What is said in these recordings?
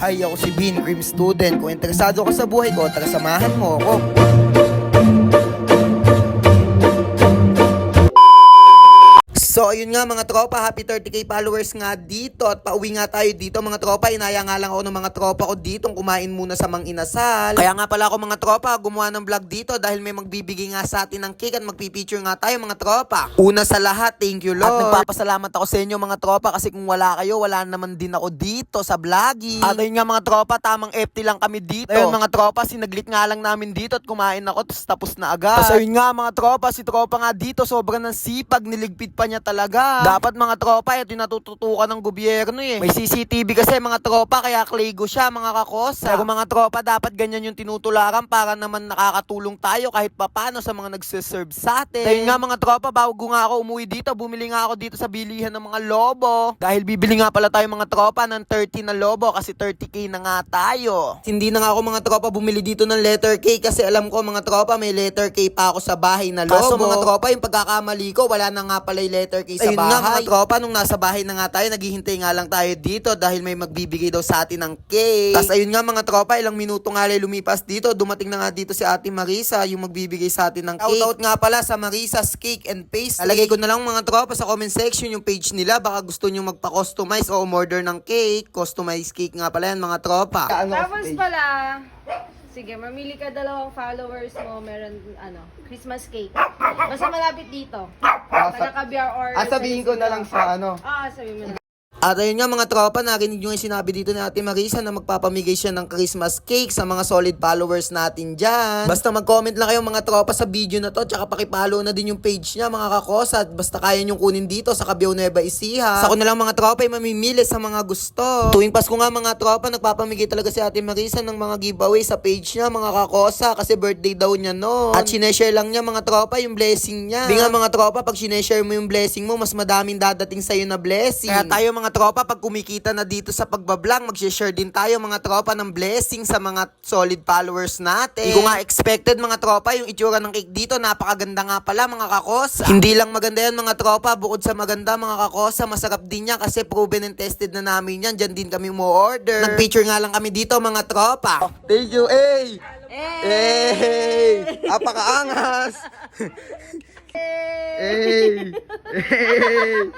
Ay, ako si Bean, Cream Student. Kung interesado ka sa buhay ko, tara samahan mo ako. So, ayun nga mga tropa, happy 30k followers nga dito at pauwi nga tayo dito mga tropa. Inaya nga lang ako ng mga tropa ko dito kumain muna sa Mang Inasal. Kaya nga pala ako mga tropa, gumawa ng vlog dito dahil may magbibigay nga sa atin ng cake at magpipicture nga tayo mga tropa. Una sa lahat, thank you Lord. At nagpapasalamat ako sa inyo mga tropa kasi kung wala kayo, wala naman din ako dito sa vlogging. At ayun nga mga tropa, tamang FT lang kami dito. Ayun mga tropa, sinaglit nga lang namin dito at kumain ako tapos tapos na agad. Tapos ayun nga mga tropa, si tropa nga dito sobrang ng sipag, niligpit pa niya talaga. Dapat mga tropa, ito yung natututukan ng gobyerno eh. May CCTV kasi mga tropa, kaya kligo siya mga kakosa. Pero mga tropa, dapat ganyan yung tinutularan para naman nakakatulong tayo kahit papano sa mga nagsiserve sa atin. Ayun nga mga tropa, bago nga ako umuwi dito, bumili nga ako dito sa bilihan ng mga lobo. Dahil bibili nga pala tayo mga tropa ng 30 na lobo kasi 30k na nga tayo. Hindi na nga ako mga tropa bumili dito ng letter K kasi alam ko mga tropa may letter K pa ako sa bahay na lobo. Kaso mga tropa, yung pagkakamali ko, wala na nga pala yung letter K sa Ayun bahay. nga, mga tropa, nung nasa bahay na nga tayo, naghihintay nga lang tayo dito dahil may magbibigay daw sa atin ng cake. Tapos ayun nga mga tropa, ilang minuto nga lang lumipas dito, dumating na nga dito si Ate Marisa, yung magbibigay sa atin ng cake. Shoutout nga pala sa Marisa's Cake and Pastry. Alagay ko na lang mga tropa sa comment section yung page nila, baka gusto nyo magpa-customize o umorder ng cake. Customized cake nga pala yan mga tropa. Tapos pala, sige, mamili ka dalawang followers mo, meron, ano, Christmas cake. Basta malapit dito. Taga-Caviar or... Ah, sabihin ko na lang sa ano. Ah, sabihin mo na. At ayun nga mga tropa, narinig nyo yung sinabi dito ni Ate Marisa na magpapamigay siya ng Christmas cake sa mga solid followers natin dyan. Basta mag-comment lang kayo mga tropa sa video na to, tsaka pakipollow na din yung page niya mga kakosa. At basta kaya nyong kunin dito sa Cabiao Nueva Ecija. Sa ako na lang mga tropa ay mamimili sa mga gusto. Tuwing Pasko nga mga tropa, nagpapamigay talaga si Ate Marisa ng mga giveaway sa page niya mga kakosa kasi birthday daw niya no. At sineshare lang niya mga tropa yung blessing niya. Di nga mga tropa, pag sineshare mo yung blessing mo, mas madaming dadating sa'yo na blessing. Kaya tayo mga tropa, pag kumikita na dito sa pagbablog, mag-share din tayo mga tropa ng blessing sa mga solid followers natin. Hindi ko nga expected mga tropa, yung itsura ng cake dito, napakaganda nga pala mga kakosa. Hindi lang maganda yan mga tropa, bukod sa maganda mga kakosa, masarap din yan kasi proven and tested na namin yan. Diyan din kami mo order. Nag-picture nga lang kami dito mga tropa. Thank you, hey! Eh! Hey! Apakaangas! Hey! Hey!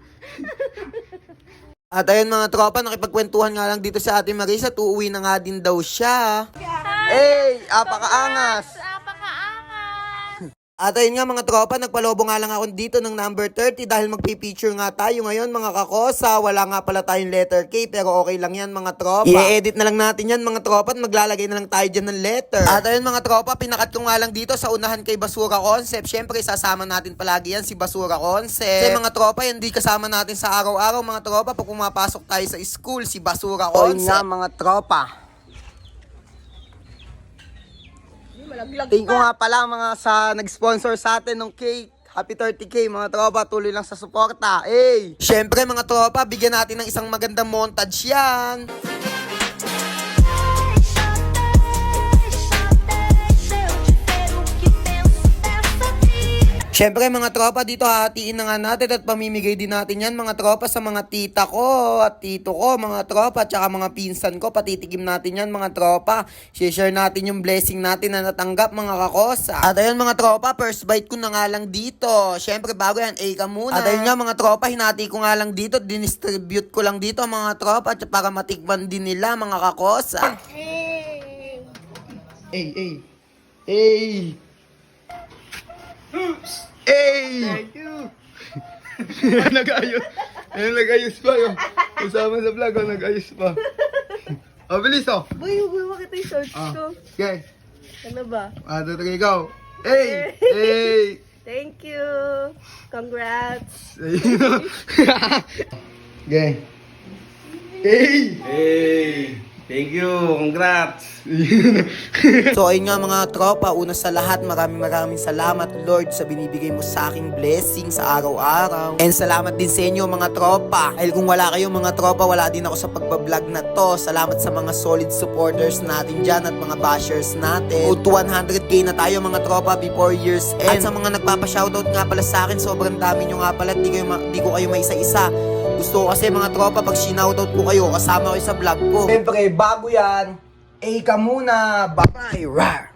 At ayun mga tropa, nakipagkwentuhan nga lang dito sa ating Marisa, tuuwi na nga din daw siya. Hey! Apakaangas! At ayun nga mga tropa, nagpalobo nga lang ako dito ng number 30 dahil magpipicture nga tayo ngayon mga kakosa. Wala nga pala tayong letter K pero okay lang yan mga tropa. I-edit na lang natin yan mga tropa at maglalagay na lang tayo dyan ng letter. At ayun mga tropa, pinakat ko nga lang dito sa unahan kay Basura Concept. Siyempre sasama natin palagi yan si Basura Concept. Kasi mga tropa, hindi kasama natin sa araw-araw mga tropa pag pumapasok tayo sa school si Basura O nga Concept. mga tropa. Malaglag Thank you nga pala mga sa nag-sponsor sa atin ng cake. Happy 30k mga tropa, tuloy lang sa suporta. Hey! Siyempre mga tropa, bigyan natin ng isang magandang montage yan. Siyempre mga tropa, dito hatiin na nga natin at pamimigay din natin yan mga tropa sa mga tita ko at tito ko, mga tropa, tsaka mga pinsan ko, patitikim natin yan mga tropa. Share natin yung blessing natin na natanggap mga kakosa. At ayun mga tropa, first bite ko na nga lang dito. Siyempre bago yan, A ka muna. At ayun nga mga tropa, hinati ko nga lang dito, dinistribute ko lang dito mga tropa, tsaka para matikman din nila mga kakosa. Eh! Hey, hey! Hey! Nag-ayos. Ayun, nag-ayos pa yun. Kasama sa vlog, oh, nag-ayos pa. Oh, bilis oh. Uy, uy, bakit yung shorts Ah. ko? Okay. Ano ba? Ah, tatagay ikaw. Hey! Hey! Thank you! Congrats! Ayun. okay. Hey! Hey! Thank you! Congrats! So ayun nga mga tropa, una sa lahat maraming maraming salamat Lord sa binibigay mo sa aking blessing sa araw-araw. And salamat din sa inyo mga tropa. Dahil kung wala kayo mga tropa, wala din ako sa pagbablog na to. Salamat sa mga solid supporters natin dyan at mga bashers natin. To 100k na tayo mga tropa before years end. At sa mga nagpapa-shoutout nga pala sa akin, sobrang dami nyo nga pala. Di, kayo ma- di ko kayo may isa-isa. Gusto ko kasi mga tropa, pag sinoutout ko kayo, kasama ko sa vlog ko. Siyempre, bago yan, eh ka muna, bye-bye!